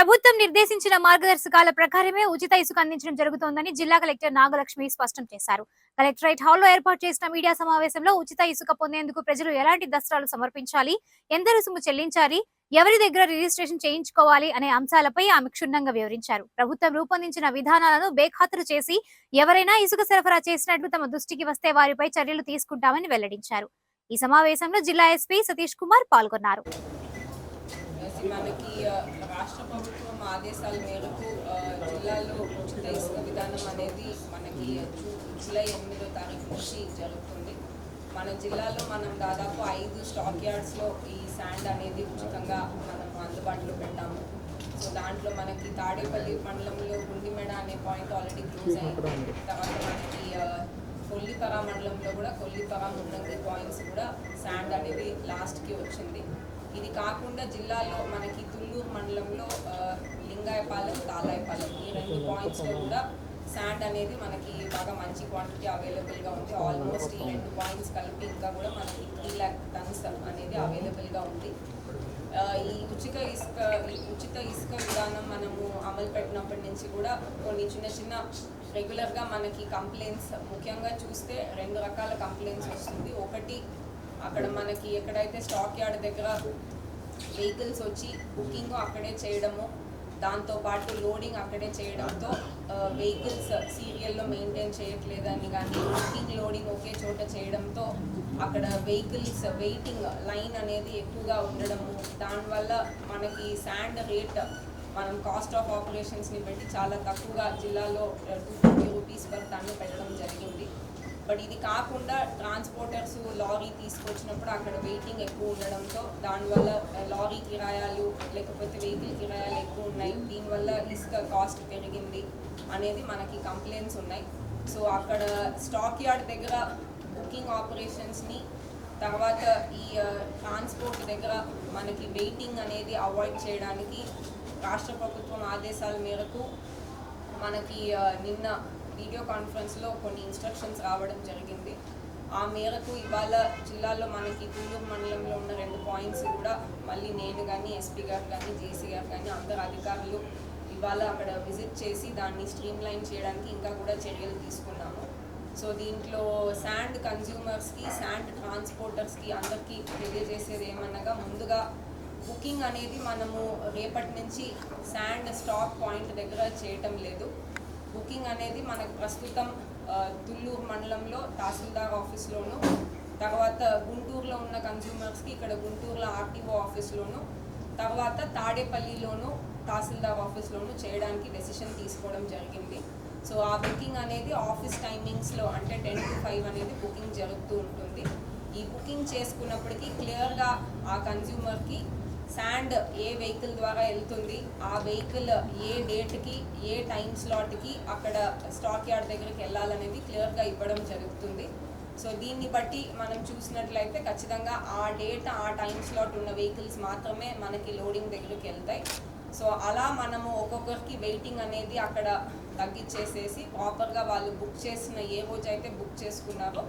ప్రభుత్వం నిర్దేశించిన మార్గదర్శకాల ప్రకారమే ఉచిత ఇసుక అందించడం జరుగుతోందని జిల్లా కలెక్టర్ నాగలక్ష్మి స్పష్టం చేశారు. కలెక్టరేట్ హాల్లో ఏర్పాటు చేసిన మీడియా సమావేశంలో ఉచిత ఇసుక పొందేందుకు ప్రజలు ఎలాంటి దస్త్రాలు సమర్పించాలి ఎంత రుసుము చెల్లించాలి ఎవరి దగ్గర రిజిస్ట్రేషన్ చేయించుకోవాలి అనే అంశాలపై ఆమె క్షుణ్ణంగా వివరించారు. ప్రభుత్వం రూపొందించిన విధానాలను బేఖాతరు చేసి ఎవరైనా ఇసుక సరఫరా చేసినట్లు తమ దృష్టికి వస్తే వారిపై చర్యలు తీసుకుంటామని వెల్లడించారు. ఈ సమావేశంలో జిల్లా ఎస్పీ సతీష్ కుమార్ పాల్గొన్నారు. మనకి uh, రాష్ట్ర ప్రభుత్వం ఆదేశాల మేరకు uh, జిల్లాలో ఉచిత ఇసుక విధానం అనేది మనకి జూలై ఎనిమిదో తారీఖు నుంచి జరుగుతుంది. మన జిల్లాలో మనం దాదాపు ఐదు స్టాక్ యార్డ్స్లో ఈ శాండ్ అనేది ఉచితంగా మనం అందుబాటులో పెట్టాము. సో దాంట్లో మనకి తాడేపల్లి మండలంలో గుండిమెడ అనే పాయింట్ ఆల్రెడీ క్లోజ్ అయింది. తర్వాత మనకి uh, కొల్లిపరా మండలంలో కూడా కొల్లిపరా మున్నంగి పాయింట్స్ కూడా శాండ్ అనేది లాస్ట్కి వచ్చింది. ఇది కాకుండా జిల్లాలో మనకి తుళ్ళూరు మండలంలో లింగాయపాలెం తాలాయపాలెం ఈ రెండు పాయింట్స్లో కూడా శాండ్ అనేది మనకి బాగా మంచి క్వాంటిటీ అవైలబుల్గా ఉంది. ఆల్మోస్ట్ ఈ రెండు పాయింట్స్ కలిపి ఇంకా కూడా మనకి త్రీ ల్యాక్ టన్స్ అనేది అవైలబుల్గా ఉంది. ఈ ఉచిత ఇసుక ఉచిత ఇసుక విధానం మనము అమలు పెట్టినప్పటి నుంచి కూడా కొన్ని చిన్న చిన్న రెగ్యులర్గా మనకి కంప్లైంట్స్ ముఖ్యంగా చూస్తే రెండు రకాల కంప్లైంట్స్ వస్తుంది. ఒకటి అక్కడ మనకి ఎక్కడైతే స్టాక్ యార్డ్ దగ్గర వెహికల్స్ వచ్చి బుకింగ్ అక్కడే చేయడము దాంతోపాటు లోడింగ్ అక్కడే చేయడంతో వెహికల్స్ సీరియల్లో మెయింటైన్ చేయట్లేదని కానీ బుకింగ్ లోడింగ్ ఒకే చోట చేయడంతో అక్కడ వెహికల్స్ వెయిటింగ్ లైన్ అనేది ఎక్కువగా ఉండడము. దానివల్ల మనకి శాండ్ రేట్ మనం కాస్ట్ ఆఫ్ ఆపరేషన్స్ని పెట్టి చాలా తక్కువగా జిల్లాలో టూ ఫిఫ్టీ రూపీస్ పర్ దాన్ని పెట్టడం జరిగింది. బట్ ఇది కాకుండా ట్రాన్స్పోర్టర్స్ లారీ తీసుకొచ్చినప్పుడు అక్కడ వెయిటింగ్ ఎక్కువ ఉండడంతో దానివల్ల లారీ కిరాయాలు లేకపోతే వెహికల్ కిరాయాలు ఎక్కువ ఉన్నాయి. దీనివల్ల ఇసుక కాస్ట్ పెరిగింది అనేది మనకి కంప్లైంట్స్ ఉన్నాయి. సో అక్కడ స్టాక్ యార్డ్ దగ్గర బుకింగ్ ఆపరేషన్స్ని తర్వాత ఈ ట్రాన్స్పోర్ట్ దగ్గర మనకి వెయిటింగ్ అనేది అవాయిడ్ చేయడానికి రాష్ట్ర ప్రభుత్వం ఆదేశాల మేరకు మనకి నిన్న వీడియో కాన్ఫరెన్స్లో కొన్ని ఇన్స్ట్రక్షన్స్ రావడం జరిగింది. ఆ మేరకు ఇవాళ జిల్లాలో మనకి తూలూరు మండలంలో ఉన్న రెండు పాయింట్స్ కూడా మళ్ళీ నేను కానీ ఎస్పీ గారు కానీ జేసీ గారు కానీ అందరు అధికారులు ఇవాళ అక్కడ విజిట్ చేసి దాన్ని స్ట్రీమ్ లైన్ చేయడానికి ఇంకా కూడా చర్యలు తీసుకున్నాము. సో దీంట్లో శాండ్ కన్జ్యూమర్స్కి శాండ్ ట్రాన్స్పోర్టర్స్కి అందరికీ తెలియజేసేది ఏమనగా ముందుగా బుకింగ్ అనేది మనము రేపటి నుంచి శాండ్ స్టాక్ పాయింట్ దగ్గర చేయటం లేదు. బుకింగ్ అనేది మనకు ప్రస్తుతం తుళ్ళూరు మండలంలో తహసీల్దార్ ఆఫీస్లోను తర్వాత గుంటూరులో ఉన్న కన్జ్యూమర్స్కి ఇక్కడ గుంటూరులో ఆర్టీఓ ఆఫీస్లోను తర్వాత తాడేపల్లిలోను తహసీల్దార్ ఆఫీస్లోను చేయడానికి డెసిషన్ తీసుకోవడం జరిగింది. సో ఆ బుకింగ్ అనేది ఆఫీస్ టైమింగ్స్లో అంటే టెన్ టు ఫైవ్ అనేది బుకింగ్ జరుగుతూ ఉంటుంది. ఈ బుకింగ్ చేసుకున్నప్పటికీ క్లియర్గా ఆ కన్జ్యూమర్కి శాండ్ ఏ వెహికల్ ద్వారా వెళ్తుంది ఆ వెహికల్ ఏ డేట్కి ఏ టైం స్లాట్కి అక్కడ స్టాక్ యార్డ్ దగ్గరికి వెళ్ళాలనేది క్లియర్గా ఇవ్వడం జరుగుతుంది. సో దీన్ని బట్టి మనం చూసినట్లయితే ఖచ్చితంగా ఆ డేట్ ఆ టైం స్లాట్ ఉన్న వెహికల్స్ మాత్రమే మనకి లోడింగ్ దగ్గరికి వెళ్తాయి. సో అలా మనము ఒక్కొక్కరికి వెయిటింగ్ అనేది అక్కడ తగ్గించేసేసి ప్రాపర్గా వాళ్ళు బుక్ చేసిన ఏ రోజు అయితే బుక్ చేసుకున్నారో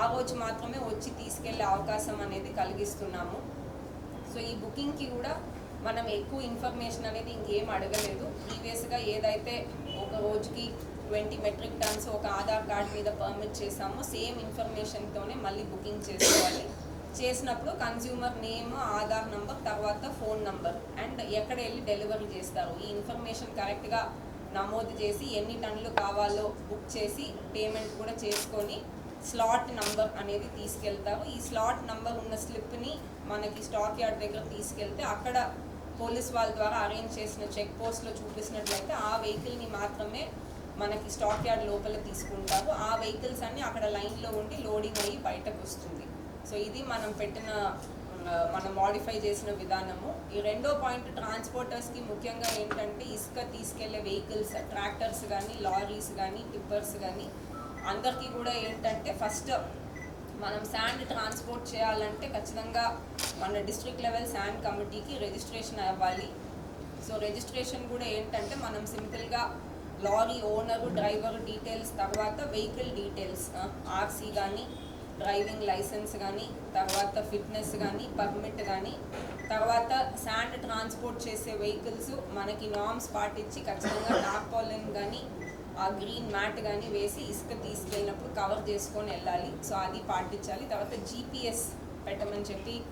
ఆ రోజు మాత్రమే వచ్చి తీసుకెళ్ళే అవకాశం అనేది కలిగిస్తున్నాము. సో ఈ బుకింగ్కి కూడా మనం ఎక్కువ ఇన్ఫర్మేషన్ అనేది ఇంకేం అడగలేదు. ప్రీవియస్గా ఏదైతే ఒక రోజుకి ట్వంటీ మెట్రిక్ టన్స్ ఒక ఆధార్ కార్డ్ మీద పర్మిట్ చేసామో సేమ్ ఇన్ఫర్మేషన్తోనే మళ్ళీ బుకింగ్ చేసుకోవాలి. చేసినప్పుడు కన్జ్యూమర్ నేమ్ ఆధార్ నంబర్ తర్వాత ఫోన్ నంబర్ అండ్ ఎక్కడ వెళ్ళి డెలివరీ చేస్తారు. ఈ ఇన్ఫర్మేషన్ కరెక్ట్గా నమోదు చేసి ఎన్ని టన్నులు కావాలో బుక్ చేసి పేమెంట్ కూడా చేసుకొని స్లాట్ నంబర్ అనేది తీసుకెళ్తారు ఈ స్లాట్ నంబర్ ఉన్న స్లిప్ని మనకి స్టాక్ యార్డ్ దగ్గర తీసుకెళ్తే అక్కడ పోలీస్ వాళ్ళ ద్వారా అరేంజ్ చేసిన చెక్ పోస్ట్లో చూపిస్తున్నట్లయితే ఆ వెహికల్ని మాత్రమే మనకి స్టాక్ యార్డ్ లోపల తీసుకుంటారు. ఆ వెహికల్స్ అన్ని అక్కడ లైన్లో ఉండి లోడింగ్ అయ్యి బయటకు వస్తుంది. సో ఇది మనం పెట్టిన మనం మాడిఫై చేసిన విధానము. ఈ రెండో పాయింట్ ట్రాన్స్పోర్టర్స్కి ముఖ్యంగా ఏంటంటే ఇసుక తీసుకెళ్ళే వెహికల్స్ ట్రాక్టర్స్ కానీ లారీస్ కానీ టిప్పర్స్ కానీ అందరికీ కూడా ఏంటంటే ఫస్ట్ మనం శాండ్ ట్రాన్స్పోర్ట్ చేయాలంటే ఖచ్చితంగా మన డిస్ట్రిక్ట్ లెవెల్ శాండ్ కమిటీకి రిజిస్ట్రేషన్ అవ్వాలి. సో రిజిస్ట్రేషన్ కూడా ఏంటంటే మనం సింపుల్గా లారీ ఓనరు డ్రైవర్ డీటెయిల్స్ తర్వాత వెహికల్ డీటెయిల్స్ ఆర్సీ కానీ డ్రైవింగ్ లైసెన్స్ కానీ తర్వాత ఫిట్నెస్ కానీ పర్మిట్ కానీ తర్వాత శాండ్ ట్రాన్స్పోర్ట్ చేసే వెహికల్స్ మనకి నామ్స్ పాటించి ఖచ్చితంగా టార్పాలిన్ కానీ ఆ గ్రీన్ మ్యాట్ కానీ వేసి ఇసుక తీసుకెళ్ళినప్పుడు కవర్ చేసుకొని వెళ్ళాలి. సో అది పాటించాలి. తర్వాత జీపీఎస్ పెట్టమని చెప్పి